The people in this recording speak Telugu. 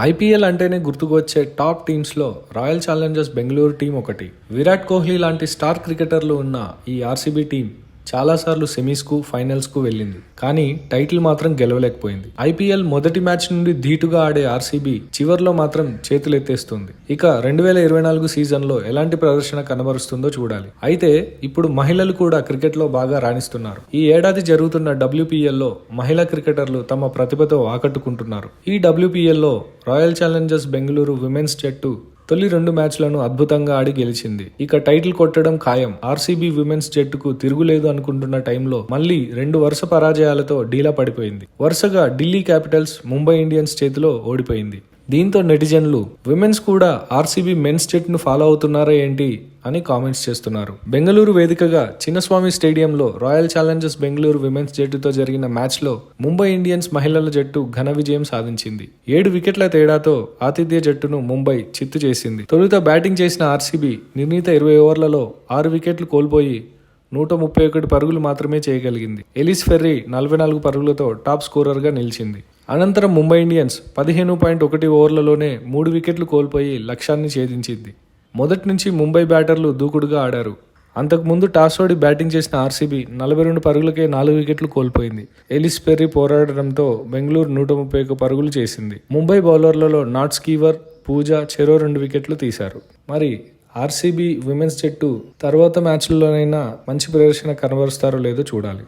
ఐపీఎల్ అంటేనే గుర్తుకొచ్చే టాప్ టీమ్స్లో రాయల్ ఛాలెంజర్స్ బెంగళూరు టీం ఒకటి. విరాట్ కోహ్లీ లాంటి స్టార్ క్రికెటర్లు ఉన్న ఈ ఆర్సీబీ టీం చాలాసార్లు సెమీస్కు ఫైనల్స్కు వెళ్ళింది. కానీ టైటిల్ మాత్రం గెలవలేకపోయింది. ఐపీఎల్ మొదటి మ్యాచ్ నుండి ధీటుగా ఆడే ఆర్సీబీ చివర్లో మాత్రం చేతులెత్తేస్తుంది. ఇక రెండు వేల ఇరవై నాలుగు సీజన్లో ఎలాంటి ప్రదర్శన కనబరుస్తుందో చూడాలి. అయితే ఇప్పుడు మహిళలు కూడా క్రికెట్లో బాగా రాణిస్తున్నారు. ఈ ఏడాది జరుగుతున్న డబ్ల్యూపీఎల్లో మహిళా క్రికెటర్లు తమ ప్రతిభతో ఆకట్టుకుంటున్నారు. ఈ డబ్ల్యూపీఎల్లో రాయల్ ఛాలెంజర్స్ బెంగళూరు విమెన్స్ జట్టు తొలి రెండు మ్యాచ్లను అద్భుతంగా ఆడి గెలిచింది. ఇక టైటిల్ కొట్టడం ఖాయం. ఆర్సీబీ విమెన్స్ జట్టుకు తిరుగులేదు అనుకుంటున్న టైంలో మళ్ళీ రెండు వరుస పరాజయాలతో డీలా పడిపోయింది. వరుసగా ఢిల్లీ క్యాపిటల్స్ ముంబై ఇండియన్స్ చేతిలో ఓడిపోయింది. దీంతో నెటిజన్లు విమెన్స్ కూడా ఆర్సీబీ మెన్స్ జట్టును ఫాలో అవుతున్నారా ఏంటి? అని కామెంట్స్ చేస్తున్నారు. బెంగళూరు వేదికగా చిన్నస్వామి స్టేడియంలో రాయల్ ఛాలెంజర్స్ బెంగళూరు విమెన్స్ జట్టుతో జరిగిన మ్యాచ్లో ముంబై ఇండియన్స్ మహిళల జట్టు ఘన విజయం సాధించింది. ఏడు వికెట్ల తేడాతో ఆతిథ్య జట్టును ముంబై చిత్తు చేసింది. తొలుత బ్యాటింగ్ చేసిన ఆర్సీబీ నిర్ణీత ఇరవై ఓవర్లలో ఆరు వికెట్లు కోల్పోయి నూట ముప్పై ఒకటి పరుగులు మాత్రమే చేయగలిగింది. ఎలిస్ ఫెర్రీ నలభై నాలుగు పరుగులతో టాప్ స్కోరర్గా నిలిచింది. అనంతరం ముంబై ఇండియన్స్ పదిహేను పాయింట్ ఒకటి ఓవర్లలోనే మూడు వికెట్లు కోల్పోయి లక్ష్యాన్ని ఛేదించింది. మొదటి నుంచి ముంబై బ్యాటర్లు దూకుడుగా ఆడారు. అంతకుముందు టాస్ ఓడి బ్యాటింగ్ చేసిన ఆర్సీబీ నలభై రెండు పరుగులకే నాలుగు వికెట్లు కోల్పోయింది. ఎలిస్ పెర్రీ పోరాడడంతో బెంగళూరు నూట ముప్పై ఒక్క పరుగులు చేసింది. ముంబై బౌలర్లలో నాట్ స్కీవర్ పూజ చెరో రెండు వికెట్లు తీశారు. మరి ఆర్సీబీ విమెన్స్ జట్టు తర్వాత మ్యాచ్ల్లోనైనా మంచి ప్రదర్శన కనబరుస్తారో లేదో చూడాలి.